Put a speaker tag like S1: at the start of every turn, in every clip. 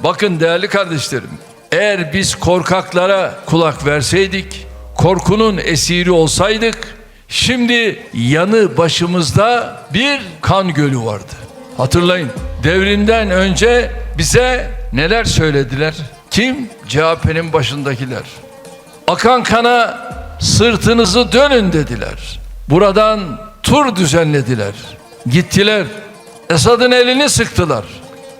S1: Bakın değerli kardeşlerim, eğer biz korkaklara kulak verseydik, korkunun esiri olsaydık, şimdi yanı başımızda bir kan gölü vardı. Hatırlayın, devrinden önce bize neler söylediler? Kim? CHP'nin başındakiler. Akan kana sırtınızı dönün dediler. Buradan tur düzenlediler. Gittiler. Esad'ın elini sıktılar.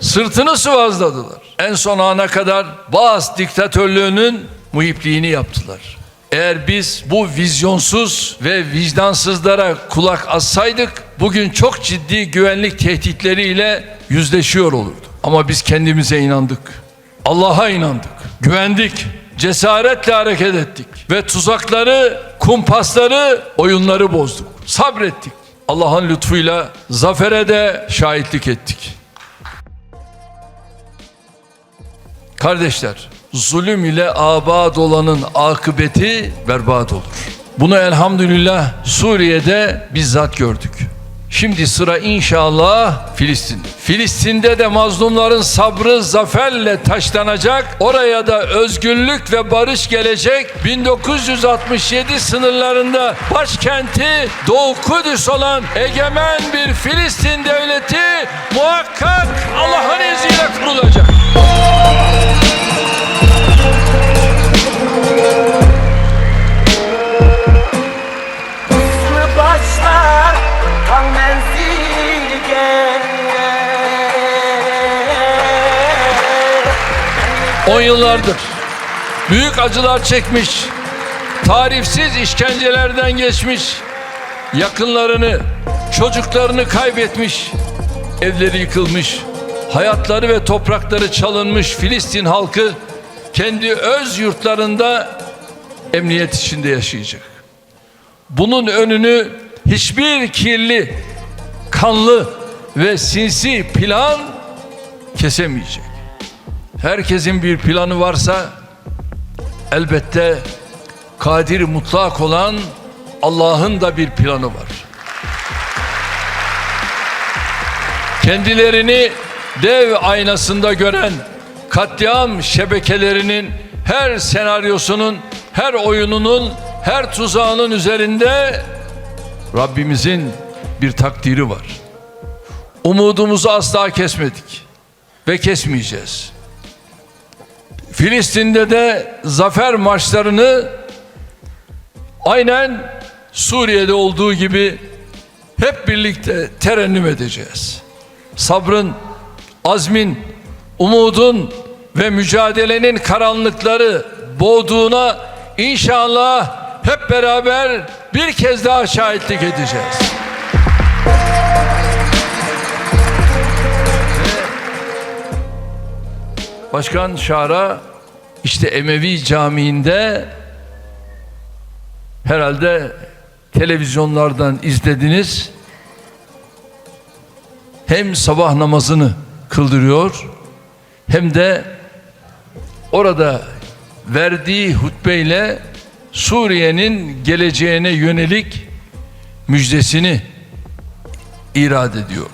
S1: Sırtını sıvazladılar. En son ana kadar Baas diktatörlüğünün muhipliğini yaptılar. Eğer biz bu vizyonsuz ve vicdansızlara kulak assaydık bugün çok ciddi güvenlik tehditleriyle yüzleşiyor olurduk. Ama biz kendimize inandık. Allah'a inandık. Güvendik. Cesaretle hareket ettik. Ve tuzakları, kumpasları, oyunları bozduk. Sabrettik. Allah'ın lütfuyla zafere de şahitlik ettik. Kardeşler, zulüm ile abad olanın akıbeti berbat olur. Bunu elhamdülillah Suriye'de bizzat gördük. Şimdi sıra inşallah Filistin'de. Filistin'de de mazlumların sabrı zaferle taşlanacak. Oraya da özgürlük ve barış gelecek. 1967 sınırlarında başkenti Doğu Kudüs olan egemen bir Filistin devleti muhakkak Allah'ın izniyle kurulacak. 10 yıllardır büyük acılar çekmiş, tarifsiz işkencelerden geçmiş, yakınlarını, çocuklarını kaybetmiş, evleri yıkılmış, hayatları ve toprakları çalınmış Filistin halkı kendi öz yurtlarında emniyet içinde yaşayacak. Bunun önünü hiçbir kirli, kanlı ve sinsi plan kesemeyecek. Herkesin bir planı varsa elbette kadir mutlak olan Allah'ın da bir planı var. Kendilerini dev aynasında gören katliam şebekelerinin her senaryosunun, her oyununun, her tuzağının üzerinde Rabbimizin bir takdiri var. Umudumuzu asla kesmedik ve kesmeyeceğiz. Filistin'de de zafer marşlarını aynen Suriye'de olduğu gibi hep birlikte terennüm edeceğiz. Sabrın, azmin, umudun ve mücadelenin karanlıkları boğduğuna inşallah hep beraber bir kez daha şahitlik edeceğiz. Başkan Şara işte Emevi Camii'nde herhalde televizyonlardan izlediniz. Hem sabah namazını kıldırıyor hem de orada verdiği hutbeyle Suriye'nin geleceğine yönelik müjdesini irad ediyordu.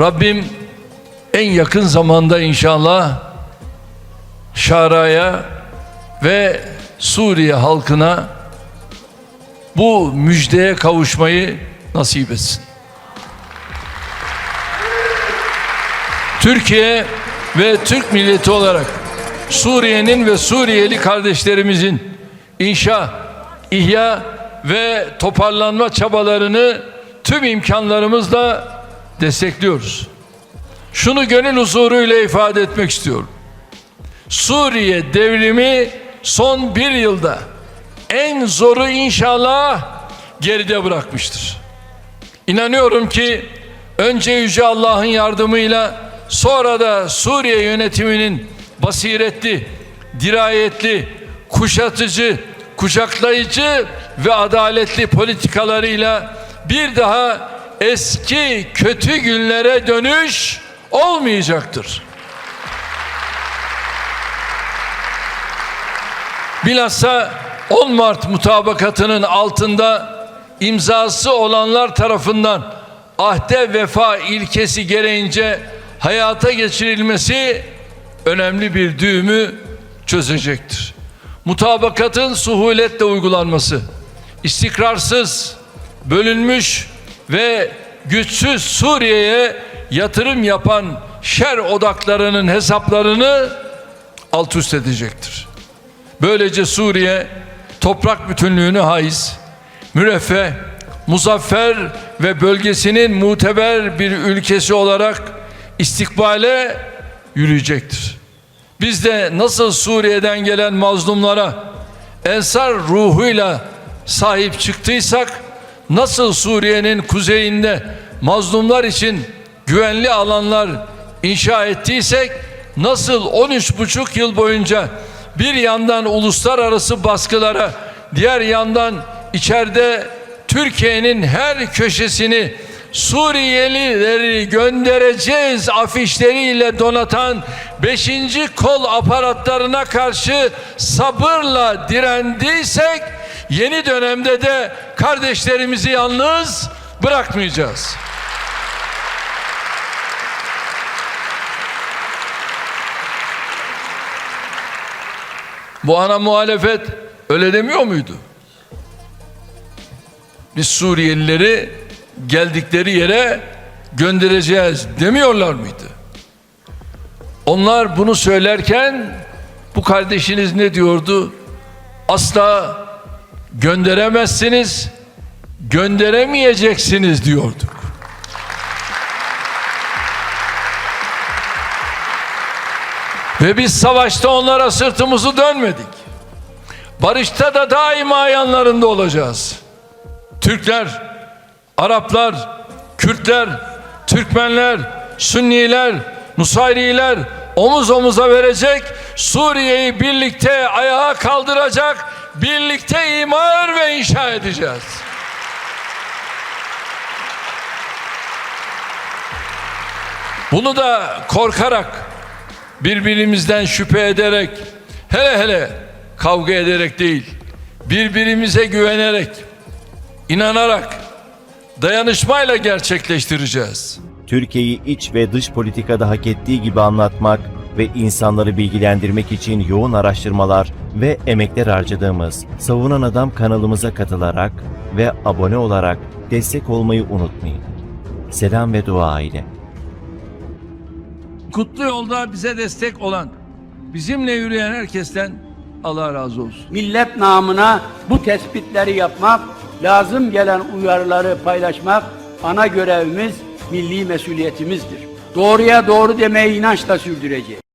S1: Rabbim en yakın zamanda inşallah Şara'ya ve Suriye halkına bu müjdeye kavuşmayı nasip etsin. Türkiye ve Türk milleti olarak Suriye'nin ve Suriyeli kardeşlerimizin inşa, ihya ve toparlanma çabalarını tüm imkanlarımızla destekliyoruz. Şunu gönül huzuruyla ifade etmek istiyorum. Suriye devrimi son bir yılda en zoru inşallah geride bırakmıştır. İnanıyorum ki önce Yüce Allah'ın yardımıyla sonra da Suriye yönetiminin basiretli, dirayetli, kuşatıcı, kucaklayıcı ve adaletli politikalarıyla bir daha eski kötü günlere dönüş olmayacaktır. Bilhassa 10 Mart mutabakatının altında imzası olanlar tarafından ahde vefa ilkesi gereğince hayata geçirilmesi önemli bir düğümü çözecektir. Mutabakatın suhuletle uygulanması, istikrarsız, bölünmüş ve güçsüz Suriye'ye yatırım yapan şer odaklarının hesaplarını alt üst edecektir. Böylece Suriye toprak bütünlüğünü haiz, müreffeh, muzaffer ve bölgesinin muteber bir ülkesi olarak istikbale yürüyecektir. Biz de nasıl Suriye'den gelen mazlumlara ensar ruhuyla sahip çıktıysak, nasıl Suriye'nin kuzeyinde mazlumlar için güvenli alanlar inşa ettiysek, nasıl 13,5 yıl boyunca bir yandan uluslararası baskılara, diğer yandan içeride Türkiye'nin her köşesini Suriyelileri göndereceğiz afişleriyle donatan 5. kol aparatlarına karşı sabırla direndiysek yeni dönemde de kardeşlerimizi yalnız bırakmayacağız. Bu ana muhalefet öyle demiyor muydu? Biz Suriyelileri geldikleri yere göndereceğiz demiyorlar mıydı? Onlar bunu söylerken bu kardeşiniz ne diyordu? Asla gönderemezsiniz, gönderemeyeceksiniz diyorduk. Ve biz savaşta onlara sırtımızı dönmedik. Barışta da daima yanlarında olacağız. Türkler, Araplar, Kürtler, Türkmenler, Sünniler, Nusayriler omuz omuza verecek, Suriye'yi birlikte ayağa kaldıracak, birlikte imar ve inşa edeceğiz. Bunu da korkarak, birbirimizden şüphe ederek, hele hele kavga ederek değil, birbirimize güvenerek, inanarak, dayanışmayla gerçekleştireceğiz.
S2: Türkiye'yi iç ve dış politikada hak ettiği gibi anlatmak ve insanları bilgilendirmek için yoğun araştırmalar ve emekler harcadığımız Savunan Adam kanalımıza katılarak ve abone olarak destek olmayı unutmayın. Selam ve dua ile.
S1: Kutlu yolda bize destek olan, bizimle yürüyen herkesten Allah razı olsun.
S3: millet namına bu tespitleri yapmak, lazım gelen uyarıları paylaşmak ana görevimiz, milli mesuliyetimizdir. Doğruya doğru demeyi inançla sürdüreceğiz.